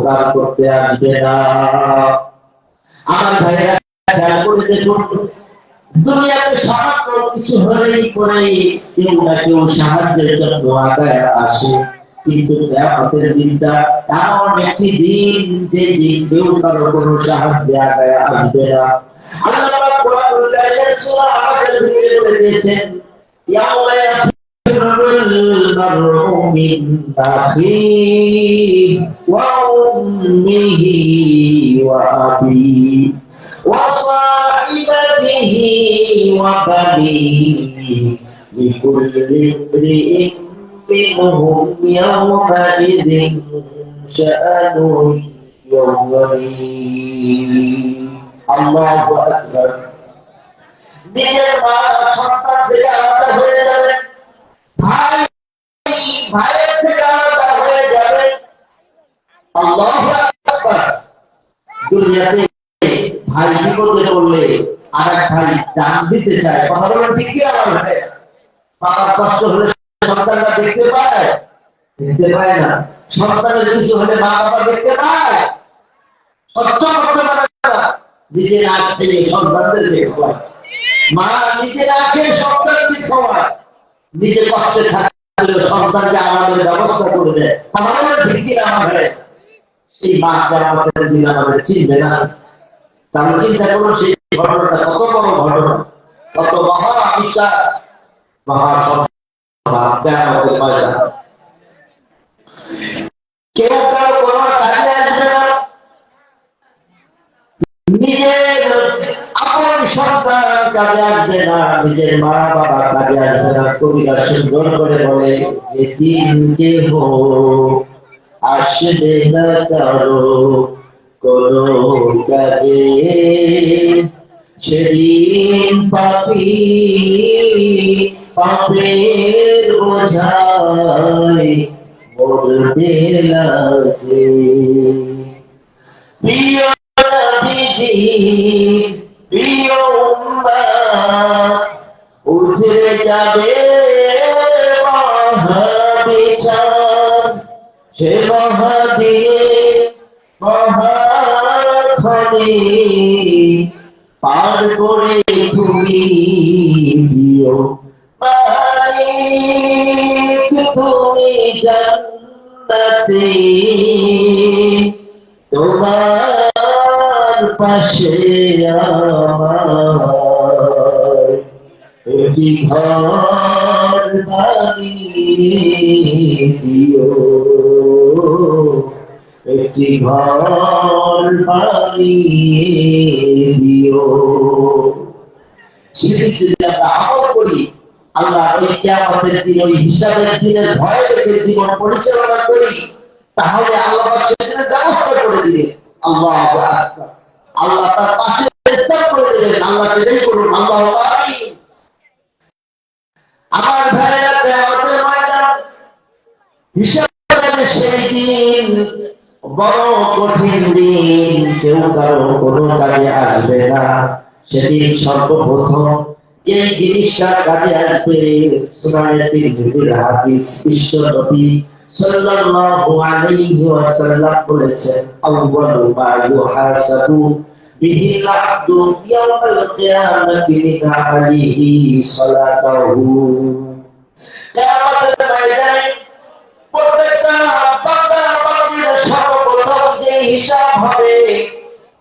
উপকার করতে আসবে না। আমার ভাইরা খেয়াল করে দেখুন, দুনিয়াতে সামান্য কিছু হলেই পরেই কেউ না কেউ সাহায্যের জন্য আগায় আসে। কিন্তু কেয়ামতের দিনটা এমন একটি দিন যে দিন কেউ কারও কোনো সাহায্যে আগায় আসবে না। আল্লাহ আনাসের ভিতরে দিয়েছেন মারউ মিন আখিহি ওয়া উম্মিহি ওয়া আবিহি وصاحبته وبنيه لكل امرئ منهم يومئذ شأن يغنيه الله أكبر নিজের মা সন্তান দুনিয়াতে ভাই বিপদে পড়লে আর এক ভাই জান দিতে চায়। কথা বলেন ঠিক কি আমার বাবার কষ্ট হলে সন্তানরা দেখতে পায়? দেখতে পায় না। সন্তানের কিছু হলে মা বাবা দেখতে পায়? সত্য করতে পারে না। নিজের আগ থেকে সন্তানদেরকে খাওয়ায় মা নিজের আগে সন্তানকে খাওয়ায় নিজে কষ্টে থাকলে সন্তানকে আরামের ব্যবস্থা করবে কথা বলেন ঠিক কি আমার সেই মাকে আমাদের দিন আমাদের চিনবে না তাহলে চিন্তা করুন সেই ঘটনাটা কত বড় ঘটনা, কত মহা আবিষ্কার মহা আমাদের ময়দান কেউ কারও কোনো কাজে আসবে না। নিজের আপন সন্তান কাজে আসবে না, নিজের মা বাবা কাজে আসবে না। কবিরা সুন্দর করে বলে যে দিন যে হোক আসবে না কারও কোনো কাজে। সেদিন পাপি পাপের বোঝায় মরতে লাগে। উঠে যাবে মহাবিচার। সে মহাদিয়ে মহাখনি পার করে তুমি দিও। মালিক তুমি জান্নাতে, তোমার পাশে আমার ঘর বানিয়ে দিও। একটি ঘর বানিয়ে দিও। সেদিন যদি আমরা আমল করি, আল্লাহ ওই কিয়ামতের দিন, ওই হিসাবের দিনের ভয় রেখে জীবন পরিচালনা করি, তাহলে আল্লাহ সেদিনের ব্যবস্থা করে দিবে। আল্লাহ আল্লাহ তার পাশে স্থান করে দেবেন। আল্লাহ সেটাই করুন, আল্লাহ আমার ভাইয়েরা, কিয়ামতের ময়দান দিন বড় কঠিন দিন, কেউ কারও কোনো কাজে আসবে না। সেদিন সর্বপ্রথম যে জিনিসটা কাজে আসবে সুনানের তিরমিজির হাদিস। বিশ্ব নবী সাল্লাল্লাহু আলাইহি বলেছেন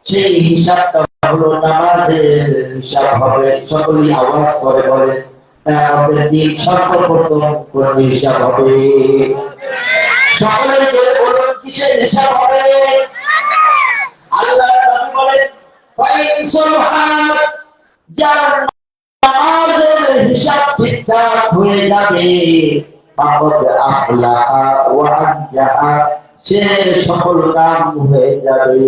সেই হিসাবটা হলো নামাজের হিসাব হবে আওয়াজ করে বলে আমাদের দিন সর্বপ্রথম কোন হিসাব হবে? সকলেই বলে বলুন, কিসের হিসাব হবে? আল্লাহ হিসাব ঠিকঠাক হয়ে যাবে সে সফল কাম হয়ে যাবে।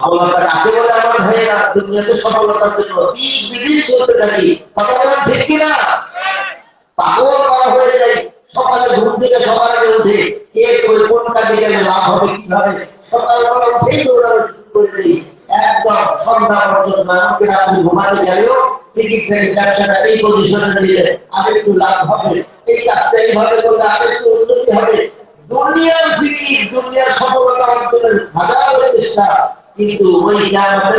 সফলতা কাকে বলে আমার ভাইয়েরা? দুনিয়াতে সফলতার জন্য বিদিক চলতে থাকি কথা বলেন ঠিক কিনা? পাগল করা হয়ে যায়। সকালে ঘুম থেকে সকালে উঠে কে করে কোন কাজে গেলে লাভ হবে কীভাবে? সকালবেলা উঠেই দৌড়ানো করে দিই। একদম সন্ধ্যা পর্যন্ত আমাকে রাত্রি ঘুমাতে গেলেও টিকিট থেকে ব্যবসাটা এই পজিশনে নিলে আমি একটু লাভ হবে। এই কাজটা এইভাবে করলে আমি একটু উন্নতি হবে। দুনিয়ার ফিকির, দুনিয়ার সফলতা অর্জনের হাজার চেষ্টা। কিন্তু ওই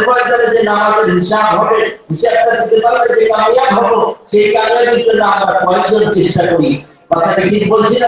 পয়সাতে যে নামাজের হিসাব হবে, হিসাবটা দিতে পারলে যে কামিয়াব হব, সেই কামিয়াবির জন্য আমরা কয়েকজন চেষ্টা করি। কথাটা ঠিক বলছি না